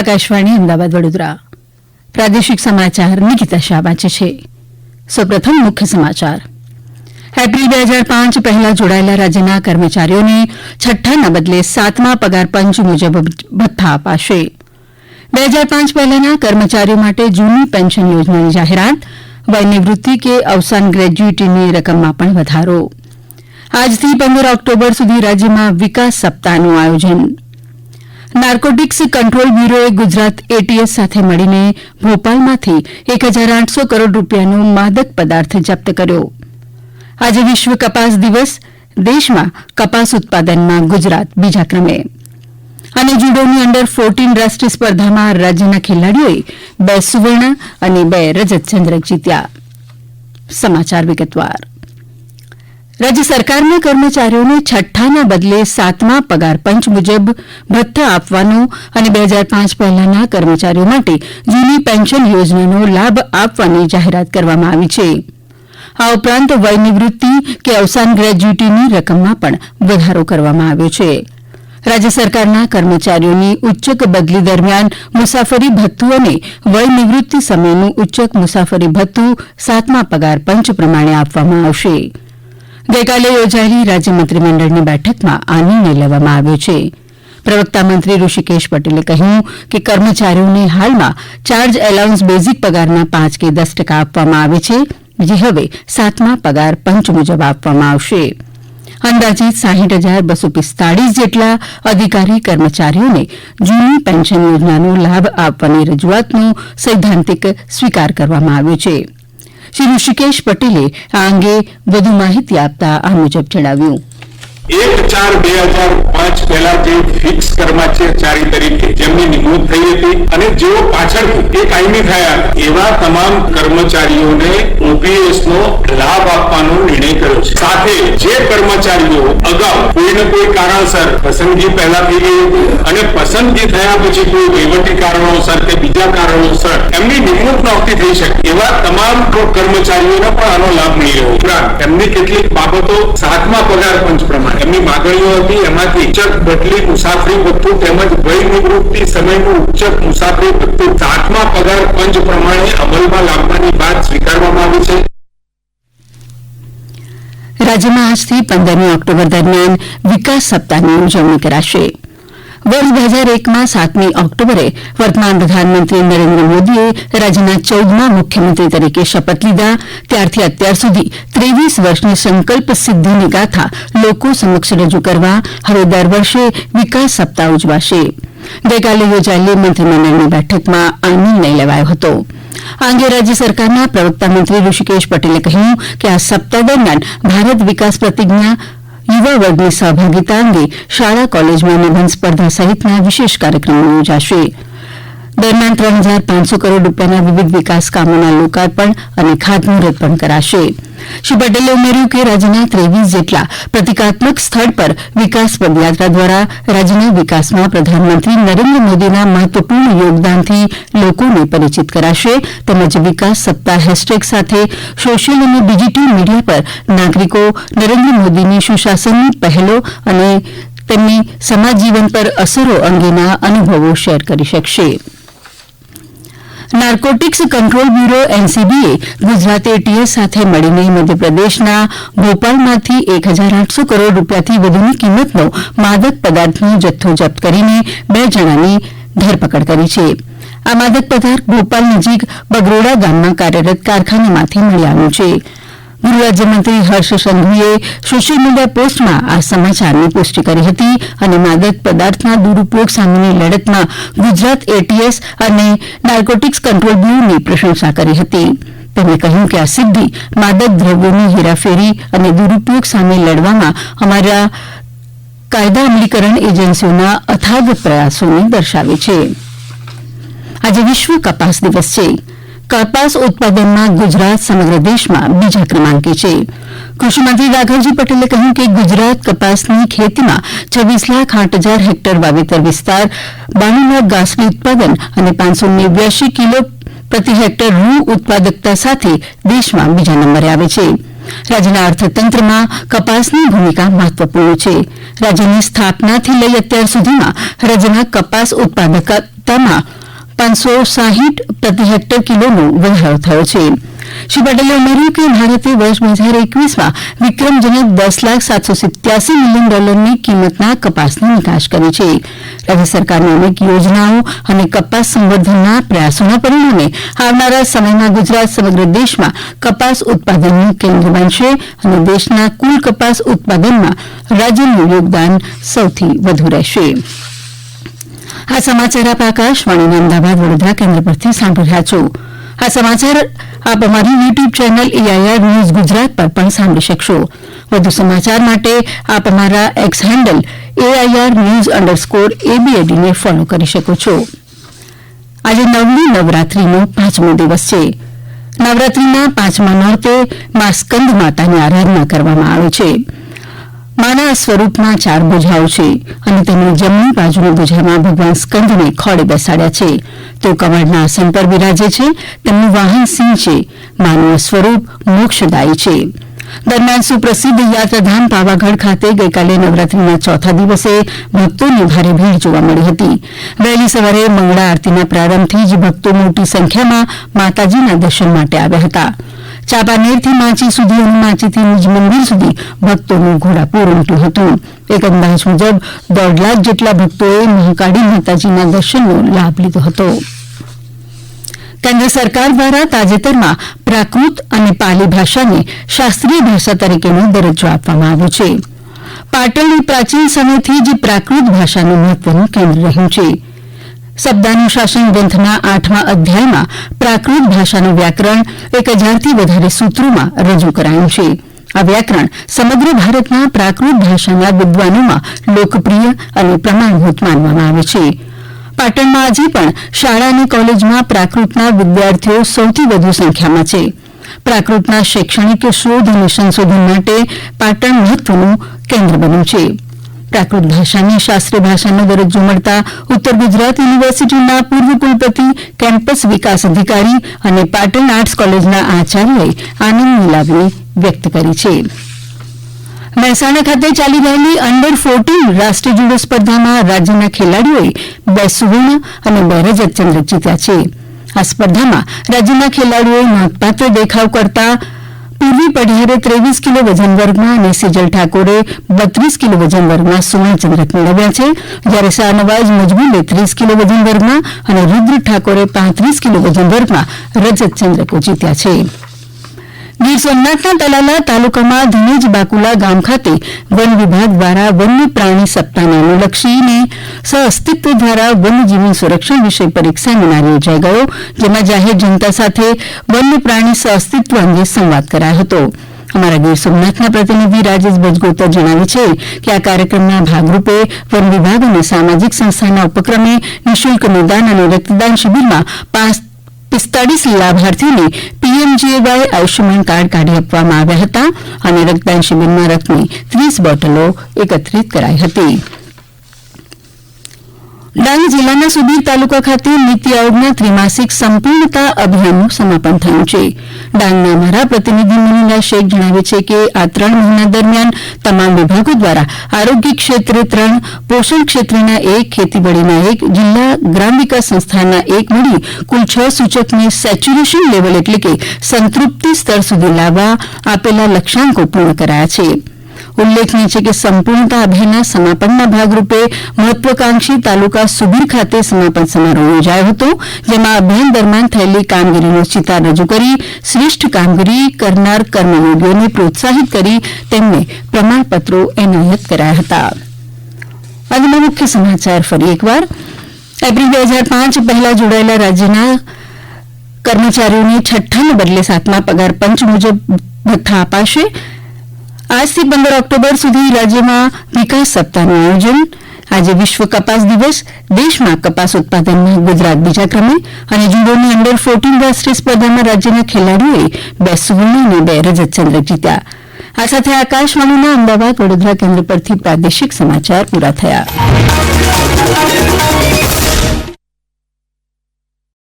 આકાશવાણી અમદાવાદ વડોદરા. પ્રાદેશિક સમાચાર નિકિતા શાહ વાંચે છે. સૌપ્રથમ મુખ્ય સમાચાર. એપ્રિલ બે હજાર પાંચ પહેલા જોડાયેલા રાજ્યના કર્મચારીઓને છઠ્ઠાના બદલે સાતમા પગાર પંચ મુજબ ભથ્થા અપાશે. બે હજાર પાંચ પહેલાના કર્મચારીઓ માટે જૂની પેન્શન યોજનાની જાહેરાત, વયનિવૃત્તિ કે અવસાન ગ્રેજ્યુટીની રકમમાં પણ વધારો. આજથી પંદર ઓક્ટોબર સુધી રાજ્યમાં વિકાસ સપ્તાહનું આયોજન. નાર્કોટિક્સ કંટ્રોલ બ્યુરોએ ગુજરાત એટીએસ સાથે મળીને ભોપાલમાંથી એક હજાર આઠસો કરોડ રૂપિયાનો માદક પદાર્થ જપ્ત કર્યો. આજે વિશ્વ કપાસ દિવસ, દેશમાં કપાસ ઉત્પાદનમાં ગુજરાત બીજા ક્રમે. અને જુડોની અંડર ફોર્ટીન રાષ્ટ્રીય સ્પર્ધામાં રાજ્યના ખેલાડીઓએ બે સુવર્ણ અને બે રજત ચંદ્રક જીત્યા. સમાચાર વિગતવાર. રાજ્ય સરકારના કર્મચારીઓને છઠ્ઠાના બદલે સાતમા પગાર પંચ મુજબ ભથ્થા આપવાનો અને બે હજાર પાંચ પહેલાના કર્મચારીઓ માટે જૂની પેન્શન યોજનાનો લાભ આપવાની જાહેરાત કરવામાં આવી છે. આ ઉપરાંત વયનિવૃત્તિ કે અવસાન ગ્રેજ્યુટીની રકમમાં પણ વધારો કરવામાં આવ્યો છે. રાજ્ય સરકારના કર્મચારીઓની ઉચ્ચક બદલી દરમિયાન મુસાફરી ભથ્થું અને વય નિવૃત્તિ સમયનું ઉચ્ચક મુસાફરી ભથ્થું સાતમા પગાર પંચ પ્રમાણે આપવામાં આવશે. ગઈકાલે યોજાયેલી રાજ્ય મંત્રીમંડળની બેઠકમાં આ નિર્ણય લેવામાં આવ્યો છે. પ્રવક્તા મંત્રી ઋષિકેશ પટેલે કહ્યું કે કર્મચારીઓને હાલમાં ચાર્જ એલાઉન્સ બેઝિક પગારના પાંચ કે દસ ટકા આપવામાં આવે છે, જે હવે સાતમા પગાર પંચ મુજબ આપવામાં આવશે. અંદાજે સાહીઠ હજાર બસો પિસ્તાળીસ જેટલા અધિકારી કર્મચારીઓને જૂની પેન્શન યોજનાનો લાભ આપવાની રજૂઆતનો સૈદ્ધાંતિક સ્વીકાર કરવામાં આવ્યો છે. શ્રી ઋષિકેશ પટેલે આ અંગે વધુ માહિતી આપતા આ મુજબ જણાવ્યું. એક ચાર બે હજાર પાંચ પહેલા જે ફિક્સ કર્મચારી તરીકે, જેમની નિમણૂક થઈ હતી અને જેઓ પાછળથી એ કાયમી થયા, એવા તમામ કર્મચારીઓને ઓપીએસ નો લાભ આપવાનો નિર્ણય કર્યો છે. સાથે જે કર્મચારીઓ અગાઉ કોઈને કોઈ કારણસર પસંદગી પહેલા થઈ ગઈ અને પસંદગી થયા પછી કોઈ વહીવટી કારણોસર કે બીજા કારણોસર એમની નિમણૂક નહોતી થઈ શકે, એવા તમામ કર્મચારીઓને પણ આનો લાભ મળી રહ્યો ઉપરાંત એમની કેટલીક બાબતો સાતમા પગાર પંચ પ્રમાણે. એમની માગણીઓ હતી, એમાંથી ઉચ્ચક બદલી મુસાફરી ભથ્થું તેમજ વય નિવૃત્તિ સમયનું ઉચ્ચક મુસાફરી ભથ્થું સાતમા પગાર પંચ પ્રમાણે અમલમાં લાવવાની વાત સ્વીકારવામાં આવી છે. રાજ્યમાં આજથી પંદરમી ઓક્ટોબર દરમિયાન વિકાસ સપ્તાહની ઉજવણી કરાશે. વર્ષ બે હજાર એકમાં સાતમી ઓક્ટોબરે વર્તમાન પ્રધાનમંત્રી નરેન્દ્ર મોદીએ રાજ્યના ચૌદમા મુખ્યમંત્રી તરીકે શપથ લીધા. ત્યારથી અત્યાર સુધી ત્રેવીસ વર્ષની સંકલ્પ સિદ્ધિની ગાથા લોકો સમક્ષ રજૂ કરવા હવે દર વર્ષે વિકાસ સપ્તાહ ઉજવાશે. ગઈકાલે યોજાયેલી મંત્રીમંડળની બેઠકમાં આ નિર્ણય લેવાયો હતો. આ અંગે રાજ્ય સરકારના પ્રવક્તા મંત્રી ઋષિકેશ પટેલે કહ્યું કે આ સપ્તાહ દરમિયાન ભારત વિકાસ પ્રતિજ્ઞા યુવા વર્ગની સહભાગીતા અંગે શાળા કોલેજમાં નિબંધ સ્પર્ધા સહિતના વિશેષ કાર્યક્રમો યોજાશે. દરમિયાન ત્રણ હજાર પાંચસો કરોડ રૂપિયાના વિવિધ વિકાસ કામોના લોકાર્પણ અને ખાતમુહૂર્ત પણ કરાશે. શ્રી પટેલે ઉમેર્યું કે રાજ્યના ત્રેવીસ જેટલા પ્રતિકાત્મક સ્થળ પર વિકાસ પદયાત્રા દ્વારા રાજ્યના વિકાસમાં પ્રધાનમંત્રી નરેન્દ્ર મોદીના મહત્વપૂર્ણ યોગદાનથી લોકોને પરિચિત કરાશે તેમજ વિકાસ સપ્તાહ હેશટેગ સાથે સોશિયલ અને ડિજીટલ મીડિયા પર નાગરિકો નરેન્દ્ર મોદીની સુશાસનની પહેલો અને તેમની સમાજ જીવન પર અસરો અંગેના અનુભવો શેર કરી શકશે. નાર્કોટિક્સ કંટ્રોલ બ્યુરો એનસીબીએ ગુજરાત એટીએસ સાથે મળીને મધ્યપ્રદેશના ભોપાલમાંથી એક હજાર આઠસો કરોડ રૂપિયાથી વધુની કિંમતનો માદક પદાર્થનો જથ્થો જપ્ત કરીને બે જણાની ધરપકડ કરી છે. આ માદક પદાર્થ ભોપાલ નજીક બગરોડા ગામમાં કાર્યરત કારખાનામાંથી મળી આવ્યું છે. ગૃહ રાજ્યમંત્રી હર્ષ સંઘવીએ સોશિયલ મીડિયા પોસ્ટમાં આ સમાચારની પુષ્ટિ કરી હતી અને માદક પદાર્થના દુરૂપયોગ સામેની લડતમાં ગુજરાત એટીએસ અને નાર્કોટિક્સ કંટ્રોલ બ્યુરોની પ્રશંસા કરી હતી. તેમણે કહ્યું કે આ સિદ્ધિ માદક દ્રવ્યોની હેરાફેરી અને દુરૂપયોગ સામે લડવામાં અમારા કાયદા અમલીકરણ એજન્સીઓના અથાગ પ્રયાસોને દર્શાવે છે. આજે વિશ્વ કપાસ દિવસ છે. કપાસ ઉત્પાદનમાં ગુજરાત સમગ્ર દેશમાં બીજા ક્રમાંકે છે. કૃષિમંત્રી રાઘવજી પટેલે કહ્યું કે ગુજરાત કપાસની ખેતીમાં છવ્વીસ લાખ આઠ હજાર હેક્ટર વાવેતર વિસ્તાર, બાણુ લાખ ઘાસનું ઉત્પાદન અને પાંચસો નેવ્યાસી કિલો પ્રતિ હેક્ટર રૂ ઉત્પાદકતા સાથે દેશમાં બીજા નંબરે આવે છે. રાજ્યના અર્થતંત્રમાં કપાસની ભૂમિકા મહત્વપૂર્ણ છે. રાજ્યની સ્થાપનાથી લઈ અત્યાર સુધીમાં રાજ્યના કપાસ ઉત્પાદકતા ગુણવત્તામાં પાંચસો સાહીઠ પ્રતિ હેક્ટર કિલોનો વધારો થયો છે. શ્રી પટેલે ઉમેર્યું કે ભારતે વર્ષ બે હજાર એકવીસમાં વિક્રમજનક દસ લાખ સાતસો સિત્યાસી મિલિયન ડોલરની કિંમતના કપાસની નિકાસ કરી છે. રાજ્ય સરકારની અનેક યોજનાઓ અને કપાસ સંવર્ધનના પ્રયાસોના પરિણામે આવનારા સમયમાં ગુજરાત સમગ્ર દેશમાં કપાસ ઉત્પાદનનું કેન્દ્ર બનશે અને દેશના કુલ કપાસ ઉત્પાદનમાં રાજ્યનું યોગદાન સૌથી વધુ રહેશે. આ સમાચાર આપ આકાશવાણીના અમદાવાદ વડોદરા કેન્દ્ર પરથી સાંભળી રહ્યા છો. આ સમાચાર આપ અમારી YouTube channel AIR news Gujarat પર પણ સાંભળી શકશો. વધુ સમાચાર માટે આપ અમારા X handle AIR news underscore એબીએડીને follow કરી શકો છો. આજે નવમી નવરાત્રીનો પાંચમો દિવસ છે. નવરાત્રીના પાંચમા નોરતે મા સ્કંદ માતાની આરાધના કરવામાં આવે છે. માના સ્વરૂપમાં ચાર ભુજાઓ છે અને તેમની જમણી બાજુની ભુજામાં ભગવાન સ્કંદને ખોળે બેસાડ્યા છે. તેઓ કમળના આસન પર બિરાજે છે, તેમનું વાહન સિંહ છે. માનું સ્વરૂપ મોક્ષદાયી છે. દરમિયાન સુપ્રસિદ્ધ યાત્રાધામ પાવાગઢ ખાતે ગઈકાલે નવરાત્રીના ચોથા દિવસે ભક્તોની ભારે ભીડ જોવા મળી હતી. વહેલી સવારે મંગળા આરતીના પ્રારંભથી જ ભક્તો મોટી સંખ્યામાં માતાજીના દર્શન માટે આવ્યા હતા. ચાંપાનેરથી માંચી સુધી અને માંચીથી નિજ સુધી ભક્તોનું ઘોડાપૂર ઉમટ્યું હતું. એક અંદાજ મુજબ દોઢ લાખ જેટલા ભક્તોએ મહાકાળી માતાજીના દર્શનનો લાભ લીધો હતો. કેન્દ્ર સરકાર દ્વારા તાજેતરમાં પ્રાકૃત અને પાલી ભાષાને શાસ્ત્રીય ભાષા તરીકેનો દરજ્જો આપવામાં આવ્યો છે. પાટણની પ્રાચીન સમયથી જ પ્રાકૃત ભાષાનું મહત્વનું કેન્દ્ર રહ્યું છે. શબ્દાનુશાસન ગ્રંથના આઠમા અધ્યાયમાં પ્રાકૃત ભાષાનું વ્યાકરણ એક હજારથી વધારે સૂત્રોમાં રજૂ કરાયું છે. આ વ્યાકરણ સમગ્ર ભારતના પ્રાકૃત ભાષાના વિદ્વાનોમાં લોકપ્રિય અને પ્રમાણભૂત માનવામાં આવે છે. પાટણમાં આજે પણ શાળા અને કોલેજમાં પ્રાકૃતના વિદ્યાર્થીઓ સૌથી વધુ સંખ્યામાં છે. પ્રાકૃતના શૈક્ષણિક શોધ અને સંશોધન માટે પાટણ મહત્વનું કેન્દ્ર બન્યું છે. પ્રાકૃત ભાષાને શાસ્ત્રીય ભાષાનો દરજ્જો મળતા ઉત્તર ગુજરાત યુનિવર્સિટીના પૂર્વ કુલપતિ, કેમ્પસ વિકાસ અધિકારી અને પાટણ આર્ટસ કોલેજના આચાર્યએ આનંદની લાગણી વ્યક્ત કરી છે. મહેસાણા ખાતે ચાલી રહેલી અંડર ફોર્ટીન રાષ્ટ્રીય જુડો સ્પર્ધામાં રાજ્યના ખેલાડીઓએ બે સુવર્ણ અને બે રજત ચંદ્રક જીત્યા છે. આ સ્પર્ધામાં રાજ્યના ખેલાડીઓએ નોંધપાત્ર દેખાવ કરતા પૂર્વી પઢિયારે ત્રેવીસ કિલો વજન વર્ગમાં અને સેજલ ઠાકોરે બત્રીસ કિલો વજન વર્ગમાં સુવર્ણ ચંદ્રક મેળવ્યા છે. જ્યારે શાહનવાજ મજબૂલે ત્રીસ કિલો વજન વર્ગમાં અને રુદ્ર ઠાકોરે પાંત્રીસ કિલો વજન વર્ગમાં રજત ચંદ્રકો જીત્યા છે. ગીર સોમનાથના તલાલા તાલુકામાં ધનેજ બાકુલા ગામ ખાતે વન વિભાગ દ્વારા વન્ય પ્રાણી સપ્તાહને અનુલક્ષીને સહઅસ્તિત્વ દ્વારા વન્યજીવન સંરક્ષણ વિષય પરીક્ષા સેમિનાર યોજાઈ ગયો, જેમાં જાહેર જનતા સાથે વન્ય પ્રાણી સહઅસ્તિત્વ અંગે સંવાદ કરાયો હતો. અમારા ગીર સોમનાથના પ્રતિનિધિ રાજેશ બજગોતર જણાવે છે કે આ કાર્યક્રમના ભાગરૂપે વન વિભાગ અને સામાજિક સંસ્થાના ઉપક્રમે નિઃશુલ્ક નિદાન અને રક્તદાન શિબિરમાં પાંચ પિસ્તાળીસ લાભાર્થીઓને પીએમજીએવાય આયુષ્યમાન કાર્ડ કાઢી આપવામાં આવ્યા હતા અને રક્તદાન શિબિરમાં રક્તની ત્રીસ બોટલો એકત્રિત કરાઈ હતી. ડાંગ જિલ્લાના સુબીર તાલુકા ખાતે નીતિ આયોગના ત્રિમાસિક સંપૂર્ણતા અભિયાનનું સમાપન થયું છે. ડાંગના અમારા પ્રતિનિધિ મુનીલા શેખ જણાવે છે કે આ ત્રણ મહિના દરમિયાન તમામ વિભાગો દ્વારા આરોગ્ય ક્ષેત્રે ત્રણ, પોષણ ક્ષેત્રના એક, ખેતીવાડીના એક, જિલ્લા ગ્રામ વિકાસ સંસ્થાના એક મળી કુલ છ સૂચકને સેચ્યુરેશન લેવલ એટલે કે સંતૃપ્તિ સ્તર સુધી લાવવા આપેલા લક્ષ્યાંકો પૂર્ણ કરાયા છે. ઉલ્લેખનીય છે કે સંપૂર્ણતા અભિયાનના સમાપનના ભાગરૂપે મહત્વાકાંક્ષી તાલુકા સુબીર ખાતે સમાપન સમારોહ યોજાયો હતો, જેમાં અભિયાન દરમિયાન થયેલી કામગીરીનો ચિતાર રજૂ કરી, શ્રેષ્ઠ કામગીરી કરનાર કર્મયોગીઓને પ્રોત્સાહિત કરી તેમને પ્રમાણપત્રો એનાયત કરાયા હતા. મુખ્ય સમાચાર ફરી એકવાર. એપ્રિલ બે હજાર પાંચ પહેલા જોડાયેલા રાજ્યના કર્મચારીઓને છઠ્ઠાને બદલે સાતમા પગાર પંચ મુજબ ભથ્થા અપાશે. આજથી પંદર ઓક્ટોબર સુધી રાજ્યમાં વિકાસ સપ્તાહનું આયોજન. આજે વિશ્વ કપાસ દિવસ, દેશમાં કપાસ ઉત્પાદનમાં ગુજરાત બીજા ક્રમે અને જુડોની અંડર ફોર્ટીન રાષ્ટ્રીય સ્પર્ધામાં રાજ્યના ખેલાડીઓએ બે સુવર્ણ અને બે રજત ચંદ્રક જીત્યા. આ સાથે આકાશવાણીના અમદાવાદ વડોદરા કેન્દ્ર પરથી પ્રાદેશિક સમાચાર પૂરા થયા.